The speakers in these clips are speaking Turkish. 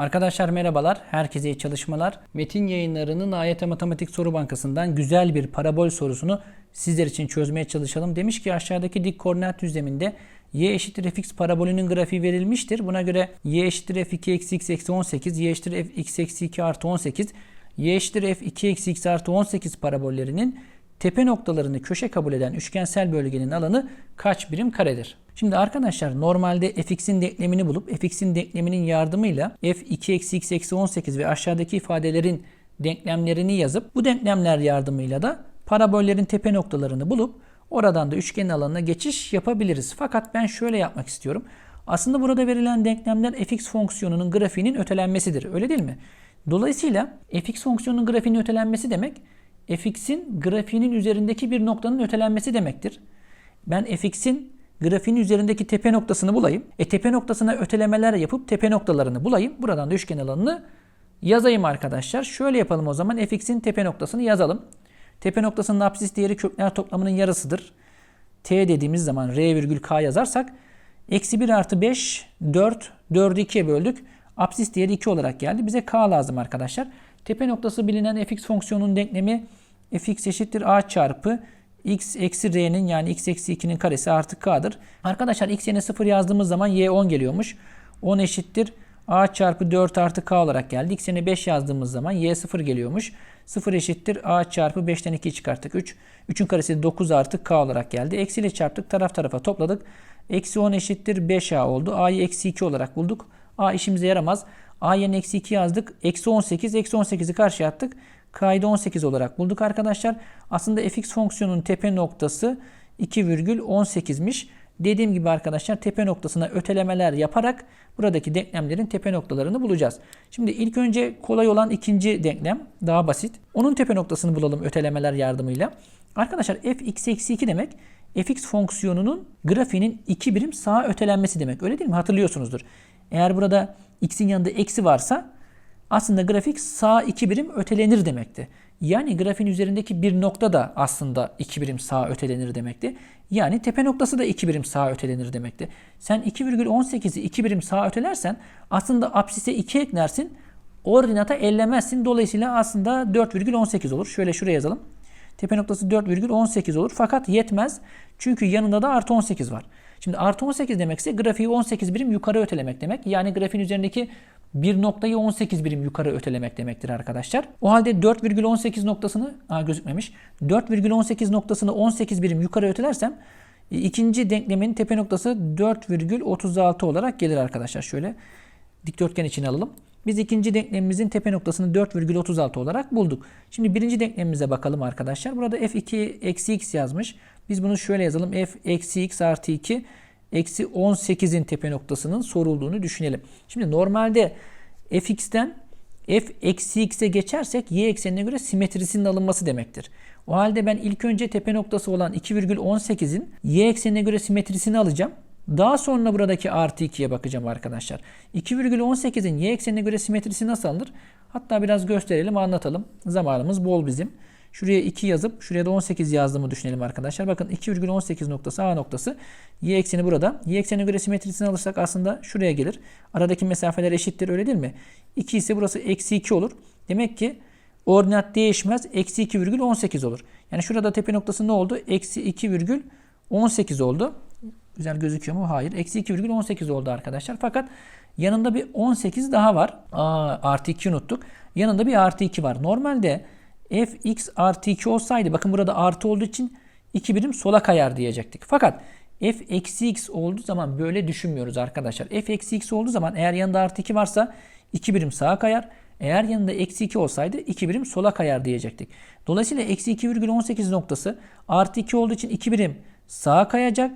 Arkadaşlar merhabalar, herkese iyi çalışmalar. Metin yayınlarının AYT Matematik Soru Bankası'ndan güzel bir parabol sorusunu sizler için çözmeye çalışalım. Demiş ki aşağıdaki dik koordinat düzleminde y eşittir fx parabolünün grafiği verilmiştir. Buna göre y eşittir f2 eksi x eksi 18, y eşittir fx eksi 2 artı 18, y eşittir f2 eksi x artı 18 parabollerinin tepe noktalarını köşe kabul eden üçgensel bölgenin alanı kaç birim karedir? Şimdi arkadaşlar normalde fx'in denklemini bulup fx'in denkleminin yardımıyla f2 eksi x eksi 18 ve aşağıdaki ifadelerin denklemlerini yazıp bu denklemler yardımıyla da parabollerin tepe noktalarını bulup oradan da üçgenin alanına geçiş yapabiliriz. Fakat ben şöyle yapmak istiyorum. Aslında burada verilen denklemler fx fonksiyonunun grafiğinin ötelenmesidir. Öyle değil mi? Dolayısıyla fx fonksiyonunun grafiğinin ötelenmesi demek fx'in grafiğinin üzerindeki bir noktanın ötelenmesi demektir. Ben fx'in grafiğin üzerindeki tepe noktasını bulayım. E tepe noktasına ötelemeler yapıp tepe noktalarını bulayım. Buradan da üçgen alanını yazayım arkadaşlar. Şöyle yapalım o zaman. fx'in tepe noktasını yazalım. Tepe noktasının apsis değeri kökler toplamının yarısıdır. t dediğimiz zaman r virgül k yazarsak eksi 1 artı 5 4 4'ü 2'ye böldük. Apsis değeri 2 olarak geldi. Bize k lazım arkadaşlar. Tepe noktası bilinen fx fonksiyonunun denklemi fx eşittir a çarpı x eksi r'nin yani x eksi 2'nin karesi artı k'dır. Arkadaşlar x yerine 0 yazdığımız zaman y 10 geliyormuş. 10 eşittir a çarpı 4 artı k olarak geldi. x yerine 5 yazdığımız zaman y 0 geliyormuş. 0 eşittir a çarpı 5'ten 2 çıkarttık 3. 3'ün karesi 9 artı k olarak geldi. Eksi ile çarptık taraf tarafa topladık. Eksi 10 eşittir 5a oldu. a'yı eksi 2 olarak bulduk. a işimize yaramaz. a yerine eksi 2 yazdık. Eksi 18. Eksi 18'i karşıya attık. K'yı 18 olarak bulduk arkadaşlar. Aslında fx fonksiyonunun tepe noktası 2,18'miş. Dediğim gibi arkadaşlar tepe noktasına ötelemeler yaparak buradaki denklemlerin tepe noktalarını bulacağız. Şimdi ilk önce kolay olan ikinci denklem daha basit. Onun tepe noktasını bulalım ötelemeler yardımıyla. Arkadaşlar fx eksi 2 demek fx fonksiyonunun grafiğinin 2 birim sağa ötelenmesi demek. Öyle değil mi? Hatırlıyorsunuzdur. Eğer burada x'in yanında eksi varsa aslında grafik sağ 2 birim ötelenir demekti. Yani grafiğin üzerindeki bir nokta da aslında 2 birim sağa ötelenir demekti. Yani tepe noktası da 2 birim sağa ötelenir demekti. Sen 2,18'i 2 birim sağa ötelersen aslında apsise 2 eklersin. Ordinata ellemezsin. Dolayısıyla aslında 4,18 olur. Şöyle şuraya yazalım. Tepe noktası 4,18 olur. Fakat yetmez. Çünkü yanında da artı 18 var. Şimdi artı 18 demekse grafiği 18 birim yukarı ötelemek demek. Yani grafiğin üzerindeki bir noktayı 18 birim yukarı ötelemek demektir arkadaşlar. O halde 4,18 noktasını aa, gözükmemiş. 4,18 noktasını 18 birim yukarı ötelersem e, ikinci denklemin tepe noktası 4,36 olarak gelir arkadaşlar. Şöyle dikdörtgen içine alalım. Biz ikinci denklemimizin tepe noktasını 4,36 olarak bulduk. Şimdi birinci denklemimize bakalım arkadaşlar. Burada f2 eksi x yazmış. Biz bunu şöyle yazalım. f eksi x artı 2 eksi 18'in tepe noktasının sorulduğunu düşünelim. Şimdi normalde fx'ten f eksi x'e geçersek y eksenine göre simetrisinin alınması demektir. O halde ben ilk önce tepe noktası olan 2,18'in y eksenine göre simetrisini alacağım. Daha sonra buradaki artı 2'ye bakacağım arkadaşlar. 2,18'in y eksenine göre simetrisi nasıl alınır? Hatta biraz gösterelim anlatalım. Zamanımız bol bizim. Şuraya 2 yazıp şuraya da 18 yazdığımı düşünelim arkadaşlar. Bakın 2,18 noktası A noktası. Y ekseni burada. Y eksenine göre simetrisini alırsak aslında şuraya gelir. Aradaki mesafeler eşittir öyle değil mi? 2 ise burası eksi 2 olur. Demek ki ordinat değişmez. Eksi 2,18 olur. Yani şurada tepe noktası ne oldu? Eksi 2,18 oldu. Güzel gözüküyor mu? Hayır. Eksi 2,18 oldu arkadaşlar. Fakat yanında bir 18 daha var. Aa, artı 2 unuttuk. Yanında bir artı 2 var. Normalde fx artı 2 olsaydı bakın burada artı olduğu için 2 birim sola kayar diyecektik. Fakat f eksi x olduğu zaman böyle düşünmüyoruz arkadaşlar. f eksi x olduğu zaman eğer yanında artı 2 varsa 2 birim sağa kayar. Eğer yanında eksi 2 olsaydı 2 birim sola kayar diyecektik. Dolayısıyla eksi 2,18 noktası artı 2 olduğu için 2 birim sağa kayacak.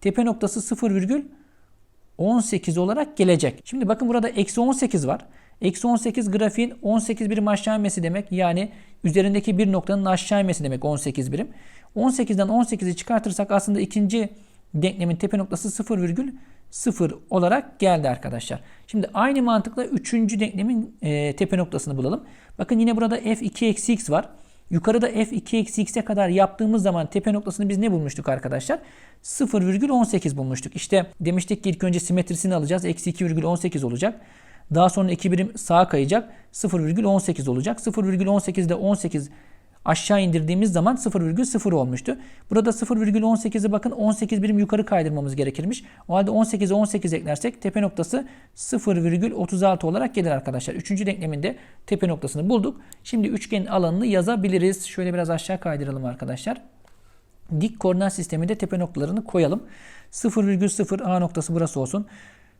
Tepe noktası 0,18 olarak gelecek. Şimdi bakın burada eksi 18 var. Eksi 18 grafiğin 18 birim aşağı inmesi demek. Yani üzerindeki bir noktanın aşağı inmesi demek 18 birim. 18'den 18'i çıkartırsak aslında ikinci denklemin tepe noktası 0,0 olarak geldi arkadaşlar. Şimdi aynı mantıkla üçüncü denklemin e, tepe noktasını bulalım. Bakın yine burada f2 eksi x var. Yukarıda f2 eksi x'e kadar yaptığımız zaman tepe noktasını biz ne bulmuştuk arkadaşlar? 0,18 bulmuştuk. İşte demiştik ki ilk önce simetrisini alacağız. Eksi 2,18 olacak. Daha sonra 2 birim sağa kayacak. 0,18 olacak. 0,18'de 18 aşağı indirdiğimiz zaman 0,0 olmuştu. Burada 0,18'e bakın 18 birim yukarı kaydırmamız gerekirmiş. O halde 18'e 18 eklersek tepe noktası 0,36 olarak gelir arkadaşlar. Üçüncü denkleminde tepe noktasını bulduk. Şimdi üçgenin alanını yazabiliriz. Şöyle biraz aşağı kaydıralım arkadaşlar. Dik koordinat sisteminde tepe noktalarını koyalım. 0,0 A noktası burası olsun.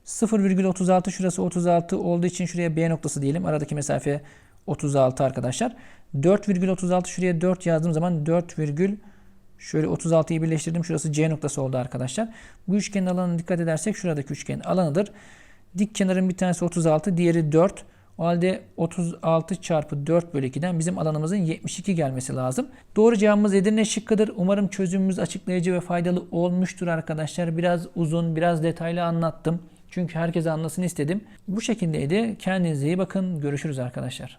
0,36 şurası 36 olduğu için şuraya B noktası diyelim. Aradaki mesafe 36 arkadaşlar. 4,36 şuraya 4 yazdığım zaman 4, şöyle 36'yı birleştirdim. Şurası C noktası oldu arkadaşlar. Bu üçgenin alanına dikkat edersek şuradaki üçgenin alanıdır. Dik kenarın bir tanesi 36, diğeri 4. O halde 36 çarpı 4 bölü 2'den bizim alanımızın 72 gelmesi lazım. Doğru cevabımız Edirne şıkkıdır. Umarım çözümümüz açıklayıcı ve faydalı olmuştur arkadaşlar. Biraz uzun, biraz detaylı anlattım. Çünkü herkese anlasın istedim. Bu şekildeydi. Kendinize iyi bakın. Görüşürüz arkadaşlar.